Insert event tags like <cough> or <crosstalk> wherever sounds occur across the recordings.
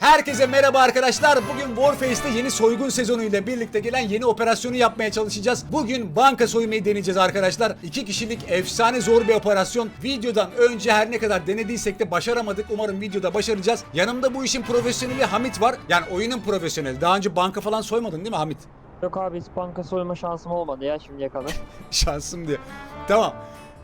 Herkese merhaba arkadaşlar. Bugün Warface'te yeni soygun sezonuyla birlikte gelen yeni operasyonu yapmaya çalışacağız. Bugün banka soymayı deneyeceğiz arkadaşlar. İki kişilik efsane zor bir operasyon. Videodan önce her ne kadar denediysek de başaramadık. Umarım videoda başaracağız. Yanımda bu işin profesyoneli Hamit var. Yani oyunun profesyoneli. Daha önce banka falan soymadın değil mi Hamit? Yok abi hiç banka soyma şansım olmadı ya şimdiye kadar. <laughs> Şansım diye. Tamam.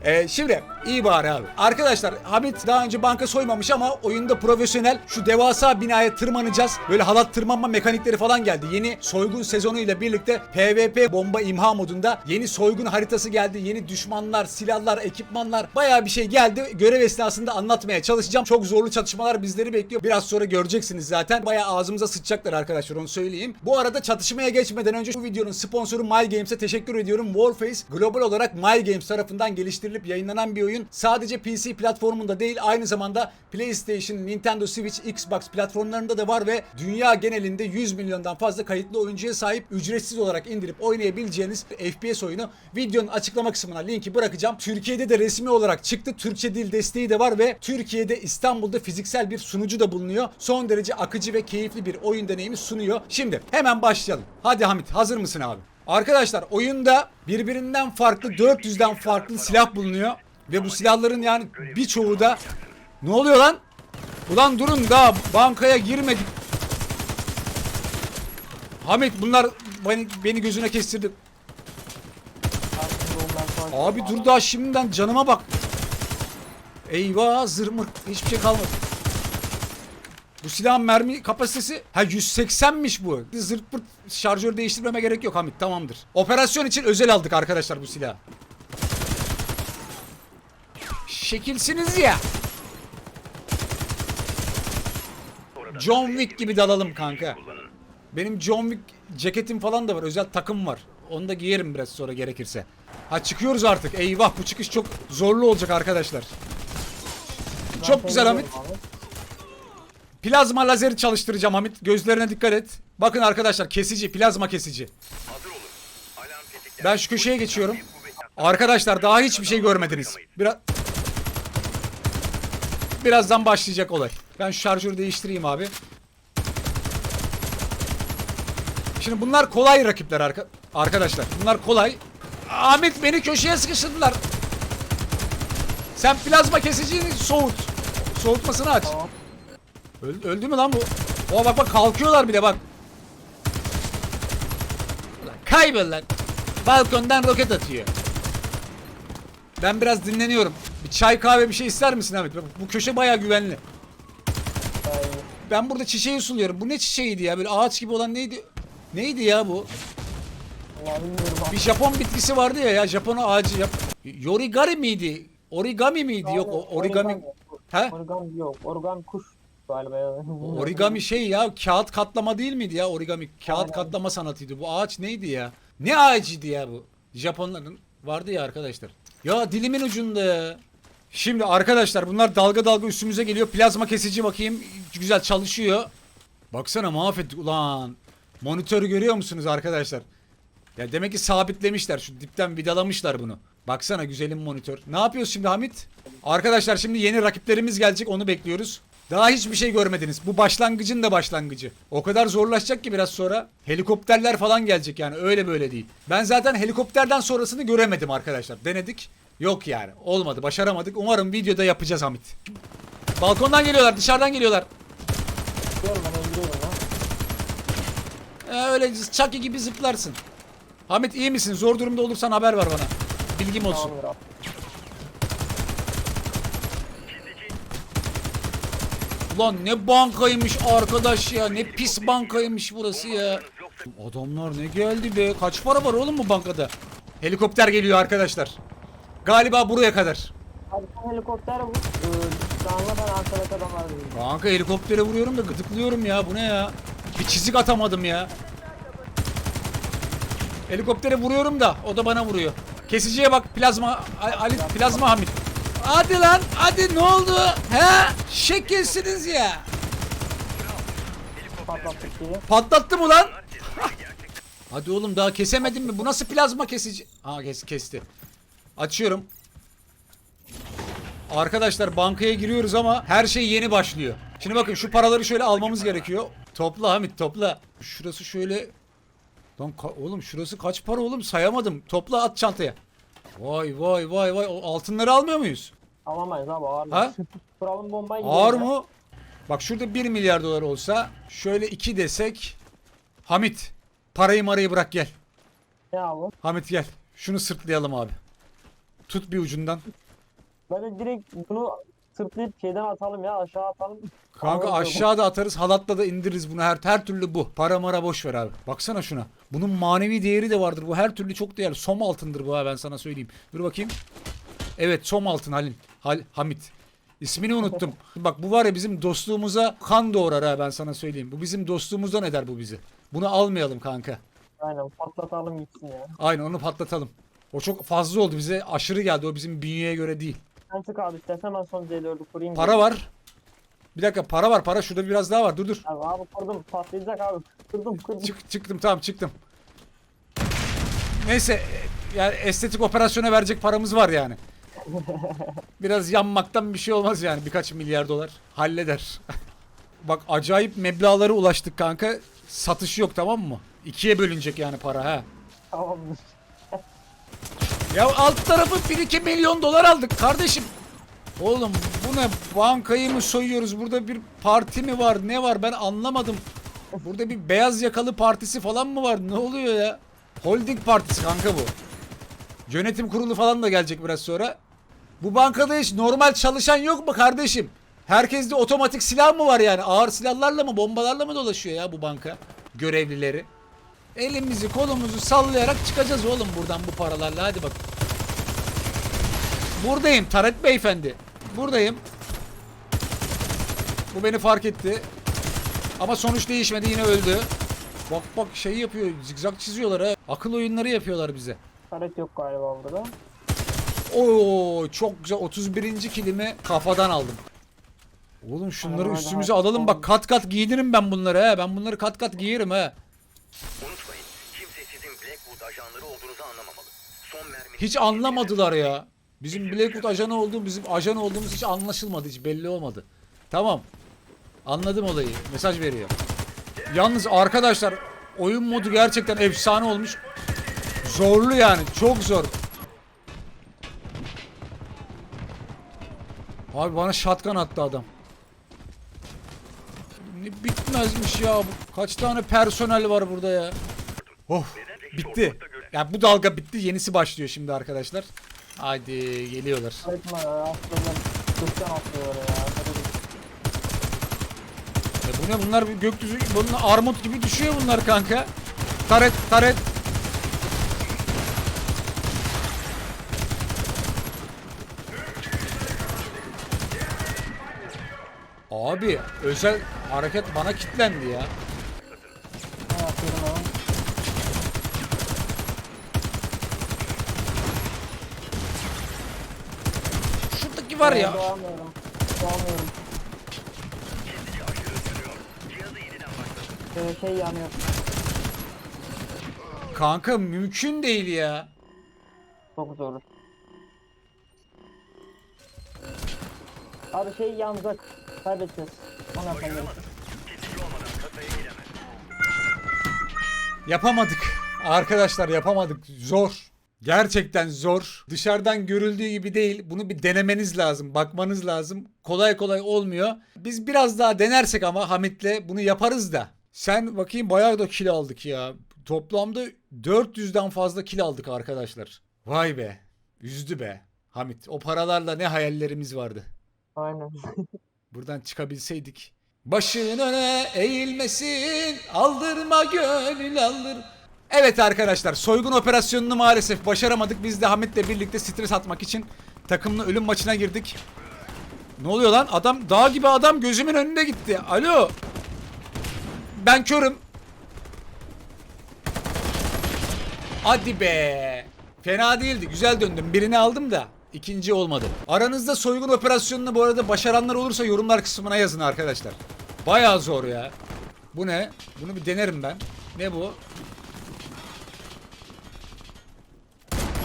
Ee, şimdi iyi bari abi. Arkadaşlar Hamit daha önce banka soymamış ama oyunda profesyonel. Şu devasa binaya tırmanacağız. Böyle halat tırmanma mekanikleri falan geldi. Yeni soygun sezonuyla birlikte PvP bomba imha modunda yeni soygun haritası geldi. Yeni düşmanlar, silahlar, ekipmanlar bayağı bir şey geldi. Görev esnasında anlatmaya çalışacağım. Çok zorlu çatışmalar bizleri bekliyor. Biraz sonra göreceksiniz zaten. Bayağı ağzımıza sıçacaklar arkadaşlar onu söyleyeyim. Bu arada çatışmaya geçmeden önce bu videonun sponsoru My Games'e teşekkür ediyorum. Warface global olarak My Games tarafından geliştirilip yayınlanan bir oyun. Sadece PC platformunda değil aynı zamanda PlayStation, Nintendo Switch, Xbox platformlarında da var ve dünya genelinde 100 milyondan fazla kayıtlı oyuncuya sahip ücretsiz olarak indirip oynayabileceğiniz FPS oyunu. Videonun açıklama kısmına linki bırakacağım. Türkiye'de de resmi olarak çıktı. Türkçe dil desteği de var ve Türkiye'de İstanbul'da fiziksel bir sunucu da bulunuyor. Son derece akıcı ve keyifli bir oyun deneyimi sunuyor. Şimdi hemen başlayalım. Hadi Hamit hazır mısın abi? Arkadaşlar oyunda birbirinden farklı 400'den farklı silah bulunuyor. Ve bu silahların yani birçoğu da ne oluyor lan? Ulan durun daha bankaya girmedik. Hamit bunlar beni, beni gözüne kestirdi. Abi dur daha şimdiden canıma bak. Eyvah zırmır hiçbir şey kalmadı. Bu silahın mermi kapasitesi ha 180'miş bu. Zırt pırt şarjör değiştirmeme gerek yok Hamit tamamdır. Operasyon için özel aldık arkadaşlar bu silahı. Şekilsiniz ya. John Wick gibi dalalım kanka. Benim John Wick ceketim falan da var. Özel takım var. Onu da giyerim biraz sonra gerekirse. Ha çıkıyoruz artık. Eyvah bu çıkış çok zorlu olacak arkadaşlar. Çok güzel Hamit. Plazma lazeri çalıştıracağım Hamit. Gözlerine dikkat et. Bakın arkadaşlar kesici, plazma kesici. Ben şu köşeye geçiyorum. Arkadaşlar daha hiçbir şey görmediniz. Biraz Birazdan başlayacak olay. Ben şu şarjörü değiştireyim abi. Şimdi bunlar kolay rakipler arka arkadaşlar. Bunlar kolay. Ahmet beni köşeye sıkıştırdılar. Sen plazma kesiciyi soğut. Soğutmasını aç. Öldü, öldü mü lan bu? Oha bak bak kalkıyorlar bile bak. Ulan Kaybol lan. Balkondan roket atıyor. Ben biraz dinleniyorum. Bir çay kahve bir şey ister misin Ahmet? Bak, Bu köşe bayağı güvenli. Ben burada çiçeği suluyorum. Bu ne çiçeğiydi ya? Böyle ağaç gibi olan neydi? Neydi ya bu? Bir Japon bitkisi vardı ya ya Japon ağacı yap. Yorigari miydi? Origami miydi? Yok origami. He? Origami yok. Origami kuş galiba. <laughs> Origami şey ya kağıt katlama değil miydi ya origami? Kağıt Aynen. katlama sanatıydı. Bu ağaç neydi ya? Ne ağacıydı ya bu? Japonların vardı ya arkadaşlar. Ya dilimin ucunda ya. Şimdi arkadaşlar bunlar dalga dalga üstümüze geliyor. Plazma kesici bakayım. Güzel çalışıyor. Baksana mahvettik ulan. Monitörü görüyor musunuz arkadaşlar? Ya demek ki sabitlemişler. Şu dipten vidalamışlar bunu. Baksana güzelim monitör. Ne yapıyoruz şimdi Hamit? Arkadaşlar şimdi yeni rakiplerimiz gelecek. Onu bekliyoruz. Daha hiçbir şey görmediniz. Bu başlangıcın da başlangıcı. O kadar zorlaşacak ki biraz sonra. Helikopterler falan gelecek yani. Öyle böyle değil. Ben zaten helikopterden sonrasını göremedim arkadaşlar. Denedik. Yok yani. Olmadı. Başaramadık. Umarım videoda yapacağız Hamit. Balkondan geliyorlar. Dışarıdan geliyorlar. Ee, öyle Chucky gibi zıplarsın. Hamit iyi misin? Zor durumda olursan haber ver bana. Bilgim olsun. Tamamdır abi. Ulan ne bankaymış arkadaş ya. Ne pis bankaymış burası ya. Adamlar ne geldi be. Kaç para var oğlum bu bankada? Helikopter geliyor arkadaşlar. Galiba buraya kadar. Sen helikopter. Ee, arkadaki adamlar değilim. Kanka helikoptere vuruyorum da gıdıklıyorum ya. Bu ne ya? Bir çizik atamadım ya. Helikoptere vuruyorum da o da bana vuruyor. Kesiciye bak plazma Ali plazma Hamit. Hadi lan hadi ne oldu? He? Şekilsiniz ya. Patlattı mı lan? Hadi oğlum daha kesemedin mi? Bu nasıl plazma kesici? Aa kes, kesti. Açıyorum. Arkadaşlar bankaya giriyoruz ama her şey yeni başlıyor. Şimdi bakın şu paraları şöyle almamız gerekiyor. Topla Hamit topla. Şurası şöyle. Lan oğlum şurası kaç para oğlum sayamadım. Topla at çantaya. Vay vay vay vay. O altınları almıyor muyuz? Alamayız abi ağır. Ha? Kuralım bombayı Ağır ya. mı? Bak şurada 1 milyar dolar olsa şöyle 2 desek. Hamit parayı marayı bırak gel. Ne abi? Hamit gel. Şunu sırtlayalım abi. Tut bir ucundan. Böyle direkt bunu sırtlayıp şeyden atalım ya aşağı atalım. Kanka Ağır aşağıda atarız halatla da indiririz bunu her her türlü bu. Para mara boş ver abi. Baksana şuna. Bunun manevi değeri de vardır. Bu her türlü çok değerli. Som altındır bu ha ben sana söyleyeyim. Dur bakayım. Evet som altın Halil. Hal Hamit. İsmini unuttum. Bak bu var ya bizim dostluğumuza kan doğurar ha ben sana söyleyeyim. Bu bizim dostluğumuzdan eder bu bizi. Bunu almayalım kanka. Aynen patlatalım gitsin ya. Aynen onu patlatalım. O çok fazla oldu bize aşırı geldi. O bizim bünyeye göre değil. Sen çık abi işte hemen son C4'ü kurayım. Para var. Bir dakika para var para şurada biraz daha var. Dur dur. Abi, abi kurdum patlayacak abi. Kırdım kırdım. Çık, çıktım tamam çıktım. Neyse e, yani estetik operasyona verecek paramız var yani. Biraz yanmaktan bir şey olmaz yani birkaç milyar dolar halleder. <laughs> Bak acayip meblağlara ulaştık kanka. Satış yok tamam mı? İkiye bölünecek yani para ha. Tamamdır. Ya alt tarafı 1-2 milyon dolar aldık kardeşim. Oğlum bu ne bankayı mı soyuyoruz burada bir parti mi var ne var ben anlamadım. Burada bir beyaz yakalı partisi falan mı var ne oluyor ya? Holding partisi kanka bu. Yönetim kurulu falan da gelecek biraz sonra. Bu bankada hiç normal çalışan yok mu kardeşim? Herkeste otomatik silah mı var yani? Ağır silahlarla mı bombalarla mı dolaşıyor ya bu banka görevlileri? Elimizi kolumuzu sallayarak çıkacağız oğlum buradan bu paralarla hadi bak. Buradayım Taret Beyefendi. Buradayım. Bu beni fark etti. Ama sonuç değişmedi yine öldü. Bak bak şey yapıyor zigzag çiziyorlar ha. Akıl oyunları yapıyorlar bize. Taret yok galiba burada. Oo çok güzel 31. kilimi kafadan aldım. Oğlum şunları üstümüze alalım bak kat kat giyinirim ben bunları ha. Ben bunları kat kat giyerim ha. Unutmayın, kimse sizin Blackwood ajanları olduğunuzu anlamamalı. Son mermi... Hiç anlamadılar ya. Bizim Blackwood ajanı olduğum, bizim ajan olduğumuz hiç anlaşılmadı, hiç belli olmadı. Tamam. Anladım olayı. Mesaj veriyor. Yalnız arkadaşlar oyun modu gerçekten efsane olmuş. Zorlu yani, çok zor. Abi bana shotgun attı adam. Ne bitmezmiş ya bu. Kaç tane personel var burada ya. Oh bitti. Ya bu dalga bitti. Yenisi başlıyor şimdi arkadaşlar. Haydi geliyorlar. E bu ne bunlar bir gökyüzü bunlar armut gibi düşüyor bunlar kanka. Taret taret. Abi özel hareket bana kilitlendi ya. Şuradaki var ya. Doğamıyorum. Şey yanıyor. Kanka mümkün değil ya. Çok zor. Abi şey yanacak. Kaybedeceğiz. Yapalım. Yapamadık. Arkadaşlar yapamadık. Zor. Gerçekten zor. Dışarıdan görüldüğü gibi değil. Bunu bir denemeniz lazım. Bakmanız lazım. Kolay kolay olmuyor. Biz biraz daha denersek ama Hamit'le bunu yaparız da. Sen bakayım bayağı da kil aldık ya. Toplamda 400'den fazla kil aldık arkadaşlar. Vay be. Üzdü be. Hamit o paralarla ne hayallerimiz vardı. Aynen. <laughs> Buradan çıkabilseydik. Başın öne eğilmesin, aldırma gönül aldır. Evet arkadaşlar soygun operasyonunu maalesef başaramadık. Biz de Hamit'le birlikte stres atmak için takımla ölüm maçına girdik. Ne oluyor lan? Adam dağ gibi adam gözümün önünde gitti. Alo. Ben körüm. Hadi be. Fena değildi. Güzel döndüm. Birini aldım da ikinci olmadı. Aranızda soygun operasyonunu bu arada başaranlar olursa yorumlar kısmına yazın arkadaşlar. Bayağı zor ya. Bu ne? Bunu bir denerim ben. Ne bu?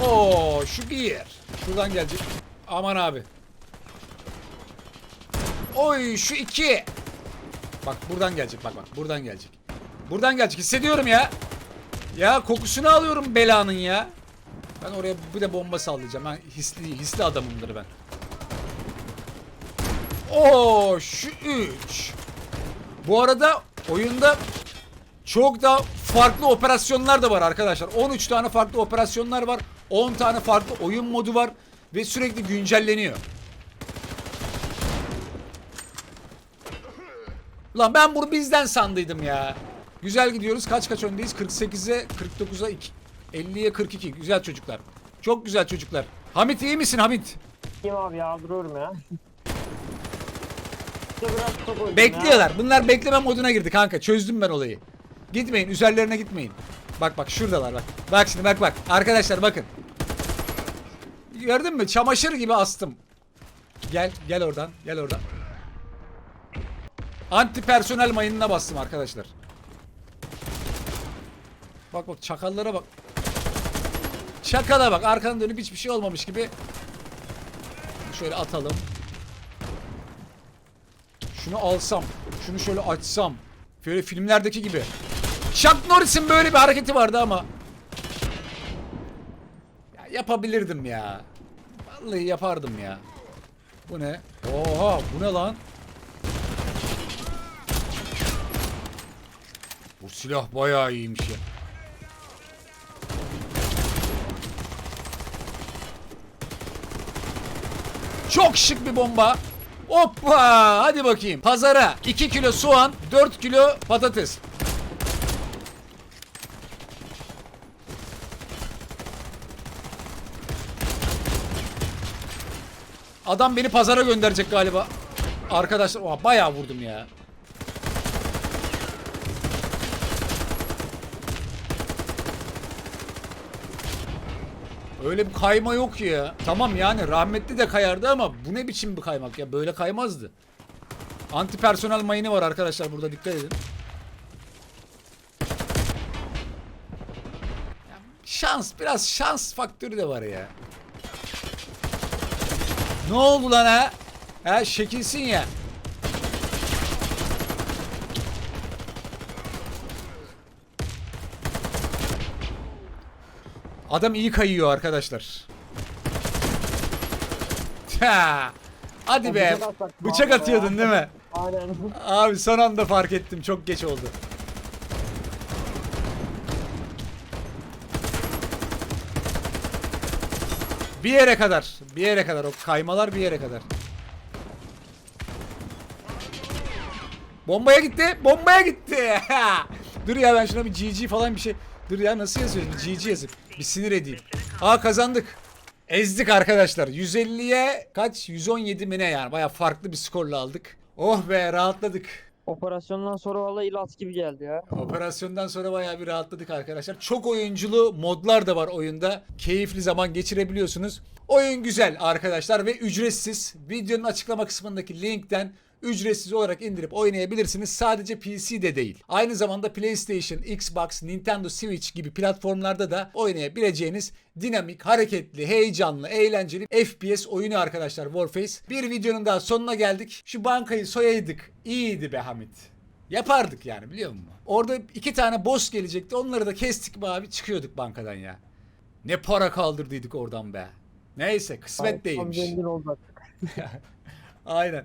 Oo, şu yer. Şuradan gelecek. Aman abi. Oy şu iki. Bak buradan gelecek bak bak buradan gelecek. Buradan gelecek hissediyorum ya. Ya kokusunu alıyorum belanın ya. Ben oraya bir de bomba sallayacağım. Ben hisli hisli adamımdır ben. Oo şu 3. Bu arada oyunda çok da farklı operasyonlar da var arkadaşlar. 13 tane farklı operasyonlar var. 10 tane farklı oyun modu var ve sürekli güncelleniyor. Ulan ben bunu bizden sandıydım ya. Güzel gidiyoruz. Kaç kaç öndeyiz? 48'e 49'a 2. 50'ye 42. Güzel çocuklar. Çok güzel çocuklar. Hamit iyi misin Hamit? Kim abi ya duruyorum ya. İşte biraz çok öldüm ya. Bekliyorlar. Bunlar bekleme moduna girdi kanka. Çözdüm ben olayı. Gitmeyin. Üzerlerine gitmeyin. Bak bak şuradalar bak. Bak şimdi bak bak. Arkadaşlar bakın. Gördün mü? Çamaşır gibi astım. Gel gel oradan. Gel oradan. Anti personel mayınına bastım arkadaşlar. Bak bak çakallara bak. Çakala bak arkanı dönüp hiçbir şey olmamış gibi. Şöyle atalım. Şunu alsam, şunu şöyle açsam. Böyle filmlerdeki gibi. Chuck Norris'in böyle bir hareketi vardı ama. Ya yapabilirdim ya. Vallahi yapardım ya. Bu ne? Oha bu ne lan? Bu silah bayağı iyiymiş ya. Çok şık bir bomba. Hoppa hadi bakayım. Pazara 2 kilo soğan, 4 kilo patates. Adam beni pazara gönderecek galiba. Arkadaşlar oha, bayağı vurdum ya. Öyle bir kayma yok ya. Tamam yani rahmetli de kayardı ama bu ne biçim bir kaymak ya. Böyle kaymazdı. Anti personel mayını var arkadaşlar burada dikkat edin. Şans biraz şans faktörü de var ya. Ne oldu lan ha? Ha şekilsin ya. Adam iyi kayıyor arkadaşlar. Ha. Hadi be. bıçak atıyordun değil mi? Aynen. Abi son anda fark ettim. Çok geç oldu. Bir yere kadar. Bir yere kadar. O kaymalar bir yere kadar. Bombaya gitti. Bombaya gitti. <laughs> Dur ya ben şuna bir GG falan bir şey. Dur ya nasıl yazıyoruz? Bir GG yazıp. Bir sinir edeyim. Aa kazandık. Ezdik arkadaşlar. 150'ye kaç? 117 mi ne yani? Baya farklı bir skorla aldık. Oh be rahatladık. Operasyondan sonra vallahi ilat gibi geldi ya. Operasyondan sonra bayağı bir rahatladık arkadaşlar. Çok oyunculu modlar da var oyunda. Keyifli zaman geçirebiliyorsunuz. Oyun güzel arkadaşlar ve ücretsiz. Videonun açıklama kısmındaki linkten ücretsiz olarak indirip oynayabilirsiniz. Sadece PC'de değil. Aynı zamanda PlayStation, Xbox, Nintendo Switch gibi platformlarda da oynayabileceğiniz dinamik, hareketli, heyecanlı, eğlenceli FPS oyunu arkadaşlar Warface. Bir videonun daha sonuna geldik. Şu bankayı soyaydık. İyiydi be Hamit. Yapardık yani biliyor musun? Orada iki tane boss gelecekti. Onları da kestik mi abi çıkıyorduk bankadan ya. Ne para kaldırdıydık oradan be. Neyse kısmet Tam değilmiş. zengin olacaktık. <laughs> Aynen.